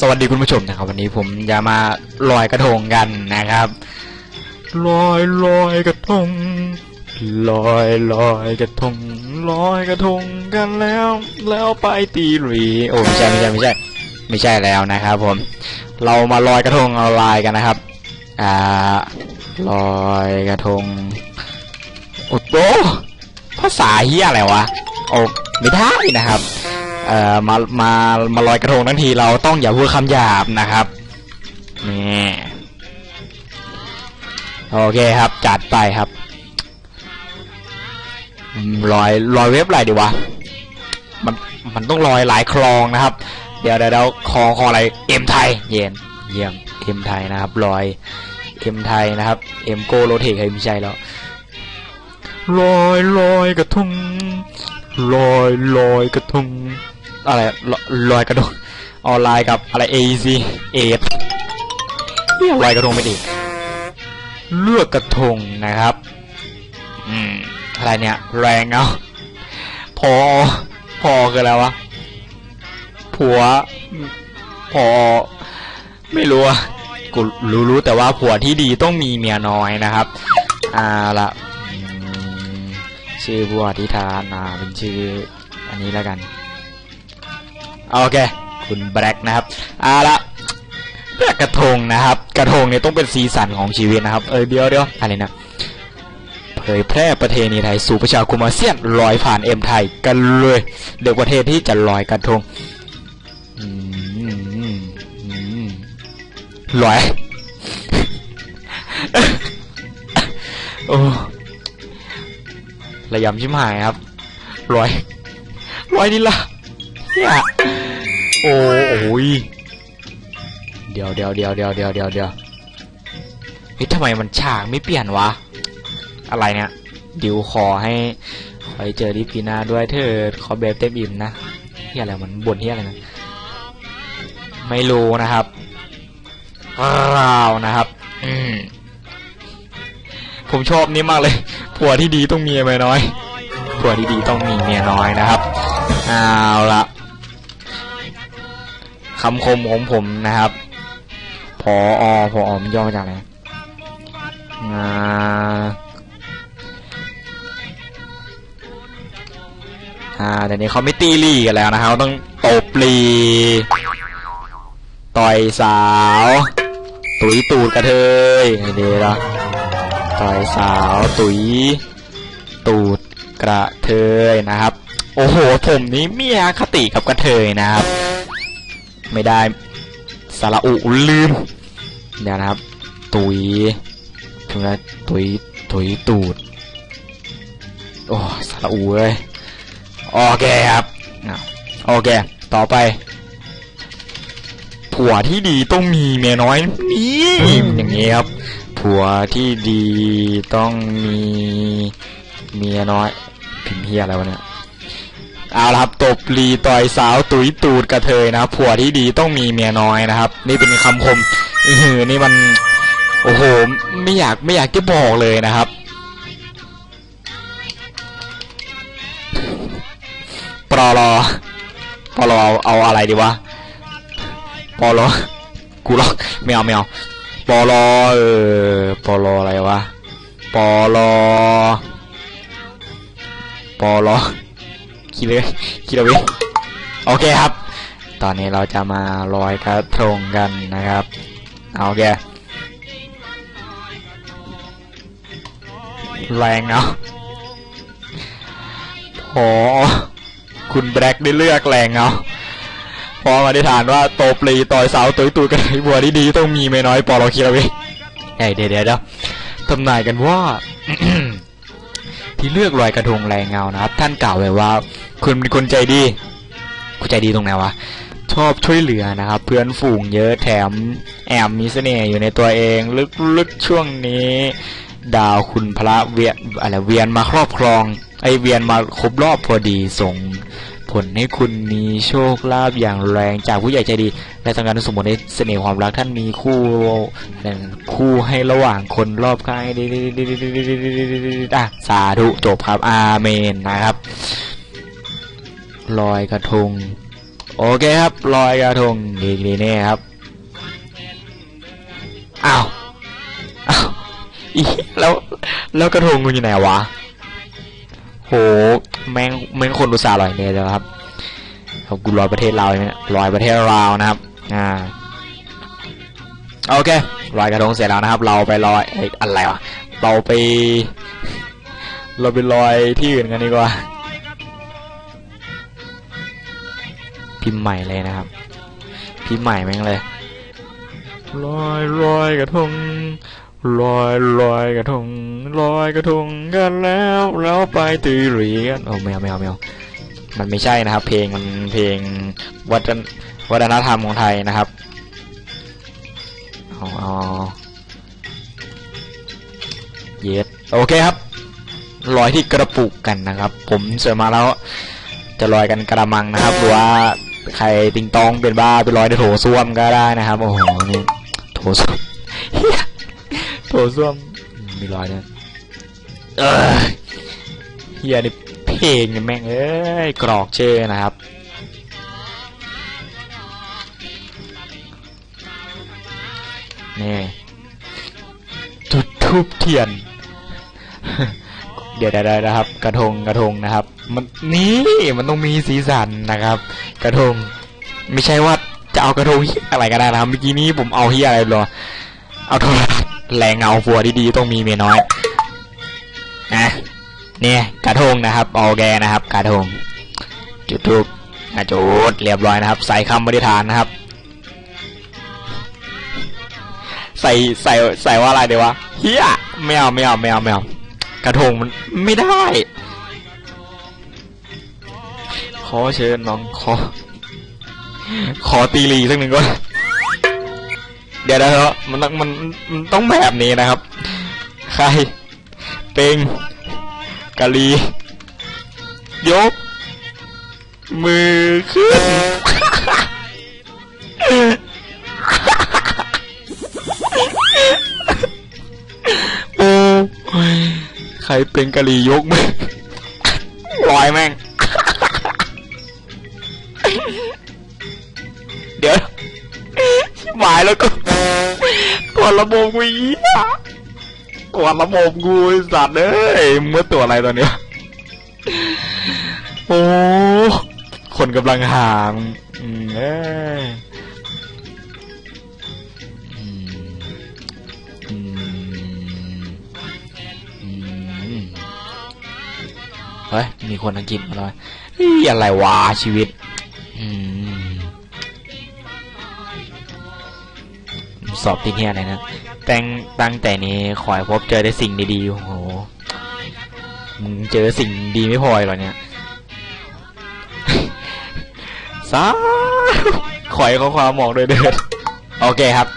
สวัสดีคุณผู้ชมนะครับ วันนี้ผมจะมาลอยกระทงกันนะครับลอยลอยกระทงลอยลอยกระทงลอยกระทงกันแล้ว แล้วไปตีหรีโอ้ไม่ใช่ไม่ใช่ไม่ใช่ไม่ใช่แล้วนะครับ ผม เรามาลอยกระทงออนไลน์กันนะครับอ่าลอยกระทงโอ้โหภาษาเฮียอะไรวะโอ้ไม่ได้นะครับ เอ่อมามามาลอยกระทงทั้งทีเราต้องอย่าพูดคำหยาบนะครับนี่โอเคครับจัดไปครับลอยลอยเว็บอะไรดีวะมันมันต้องลอยหลายคลองนะครับ เดี๋ยวเดี๋ยวเดี๋ยวคลองคลองอะไรเอ็มไทย เย็นเยี่ยมเอ็มไทยนะครับลอยเอ็มไทยนะครับเอ็มโกโรเทคไม่ใช่แล้วลอยลอยกระทงลอยลอยกระทง อะไรลอยลอยกระทงออนไลน์กับอะไร AEC เอฟเรียกลอยกระทงไม่ดีเลือกกระทงนะครับ อืม อะไรเนี่ย แรงเอาพอ พอคืออะไรวะ ผัว พอ ไม่รู้อะกูรู้รู้แต่ว่าผัวที่ดีต้องมีเมียน้อยนะครับ อ่าละอืมชื่อบัวทิธานอ่าเป็นชื่ออันนี้แล้วกัน โอเค คุณแบล็กนะครับเอาละลือกกระทงนะครับ กระทงเนี่ยต้องเป็นสีสันของชีวิตนะครับ เออเดี๋ยวเดี๋ยวอะไรนะเผยแพร่ประเพณีไทยสู่ประชาคมอาเซียนลอยผ่านเอ็มไทยกันเลย เด็กประเทศที่จะลอยกระทงลอยโอ้ระยำชิมหายครับลอยลอยนี่ละ เนี่ยโอ้โอ้ยเดี๋ยวเดี๋ยวเดี๋ยวเดี๋ยวเดี๋ยวเดี๋ยวเดี๋ยวเฮ้ยทำไมมันฉากไม่เปลี่ยนวะ อะไรเนี่ยดิวขอให้ขอให้เจอดิพีนาด้วยเถิดขอแบบเต็มอิ่มนะเฮียอะไรมันบ่นเฮียอะไรนะไม่รู้นะครับราวนะครับ อืมผมชอบนี้มากเลย ผัวที่ดีต้องมีเมียน้อย ผัวที่ดีต้องมีเมียน้อยนะครับ เอาละ คำคมของผมนะครับพออพออมย่อมาจากอะไรอ่าอ่าเดี๋ยวนี้เขาไม่ตีลีกันแล้วนะครับเขาต้องตบลีต่อยสาว ตุยตูดกระเทยเดี๋ยวละต่อยสาวตุ๋ยตูดกระเทยนะครับ โอ้โหผมนี้มีอคติกับกระเทยนะครับ ไม่ได้สาระอุลืมเดี๋ยวนะครับ ตุยถึงแล้วตุยตุยตูด โอ้สาระอุเลยโอเคครับโอเค ต่อไป ผัวที่ดีต้องมีเมียน้อยนี่อย่างนี้ครับ ผัวที่ดีต้องมีเมียน้อยพิมพ์เฮียอะไรวะเนี่ย เอาละครับตบลีต่อยสาวตุยตูดกระเทยนะครับผัวที่ดีต้องมีเมียน้อยนะครับ นี่เป็นคำคมอืออนี่มันโอ้โหไม่อยากไม่อยากจะบอกเลยนะครับ ปลอรอปลอเอาเอาอะไรดีวะปลอกูหรอกไม่เอาไม่เอาปลอเออปลออะไรวะปลอปลอ คิดเลยคิดเอาไว้โอเคครับ ตอนนี้เราจะมาลอยกระทงกันนะครับ เอาโอเคแรงเนาะพอคุณแบล็กได้เลือกแรงเนาะพอมาได้ฐานว่าโตปลีต่อยสาวตุยตูดกันไอ้บัวดีๆต้องมีไม่น้อยปอเราคิดเอาว้เฮ้ยเดี๋ยวเดี๋ยวเดี๋ยวทำนายกันว่า ที่เลือกลอยกระทงแรงเงานะครับ ท่านกล่าวไว้ว่า คุณเป็นคนใจดีคุณใจดีตรงไหนวะ ชอบช่วยเหลือนะครับ เพื่อนฝูงเยอะแถมแอมมีเสน่ห์อยู่ในตัวเอง ลึกๆช่วงนี้ ดาวคุณพระเวียนอะไรเวียนมาครอบครอง ไอเวียนมาครบรอบพอดีส่งผลให้คุณมีโชคลาภอย่างแรงจากผู้ใหญ่ใจดี และทำงานสมบูรณ์ในเสน่ห์ความรักท่านมีคู่คู่ให้ระหว่างคนรอบข้างอะสาธุจบครับอาเมนนะครับ ลอยกระทง โอเคครับลอยกระทงดีดีแน่ครับอ้าวอ้าวอีแล้วแล้วกระทงกูอยู่ไหนวะโหแม่งแม่งคนอุตส่าห์ลอยเนี่ยแล้วครับเอากูลอยประเทศเราวเนี่ยลอยประเทศเราวนะครับอ่าโอเคลอยกระทงเสร็จแล้วนะครับ เราไปลอยเอ้ยอะไรวะเราไป เราไปลอยที่อื่นกันดีกว่า พิมพ์ใหม่เลยนะครับ พิมพ์ใหม่แม่งเลยลอยลอยกระทงลอยลอยกระทงลอยกระทงกันแล้วแล้วไปตีเหรียญโอ้แมวแมวแมวมันไม่ใช่นะครับ เพลงมันเพลงวัฒนวัฒนธรรมของไทยนะครับอ๋อเย็ดโอเคครับลอยที่กระปุกกันนะครับ ผมเสริมมาแล้วจะลอยกันกระมังนะครับหรือว่า ใครติงตองเป็นบ้าไปลอยในโถส้วมก็ได้นะครับโอ้โหนี่โถส้วมโถส้วมมีรอยเนี่ยเออเฮียนี่เพลงเนี่ยแม่งเอ้ยกรอกเช่นะครับนี่จุดทูบเทียน เดี๋ยวได้นะครับ กระทงกระทงนะครับ มันนี่มันต้องมีสีสันนะครับ กระทง ไม่ใช่ว่าจะเอากระทงเฮียอะไรก็ได้นะครับเมื่อกี้นี้ผมเอาเฮียอะไรหรอเอาโทรทัศน์แรงเงาฟัวดีๆต้องมีเมียน้อยนะเนี่ยกระทงนะครับโอเคนะครับ กระทง จุดทูบนะจุดเรียบร้อยนะครับ ใส่คำปฏิฐานนะครับ ใส่ใส่ใส่ว่าอะไรเดี๋ยววะเฮียไม่เอาไม่เอาไม่เอาไม่เอากระทงมันไม่ได้ อเชิญน้องขอ ขอตีลีสักหนึ่งก่อนเดี๋ยวนะเถอะมันต้องมันมันต้องแบบนี้นะครับ ใครเป็งกะลี ยก มือขึ้น โอ้ย ใครเป็นกะลียกมือลอยแม่ง เดี๋ยวชิบหายแล้วก็กดระบบกูอีอะกดระบบกูสัตว์เอ้ยเมื่อตัวอะไรตอนเนี้ยโอ้คนกำลังหามเอ้ยเฮ้ย มีคนอังกฤษมาเลยเฮ้ยอะไรวะชีวิต อืม สอบที่เฮียอะไรนะแต่งตั้งแต่นี้ขอให้พบเจอได้สิ่งดีๆโอ้โหมึงเจอสิ่งดีไม่พอยหรอเนี่ยสาขอให้ข้อความมอกด้วยเด้อโอเคครับ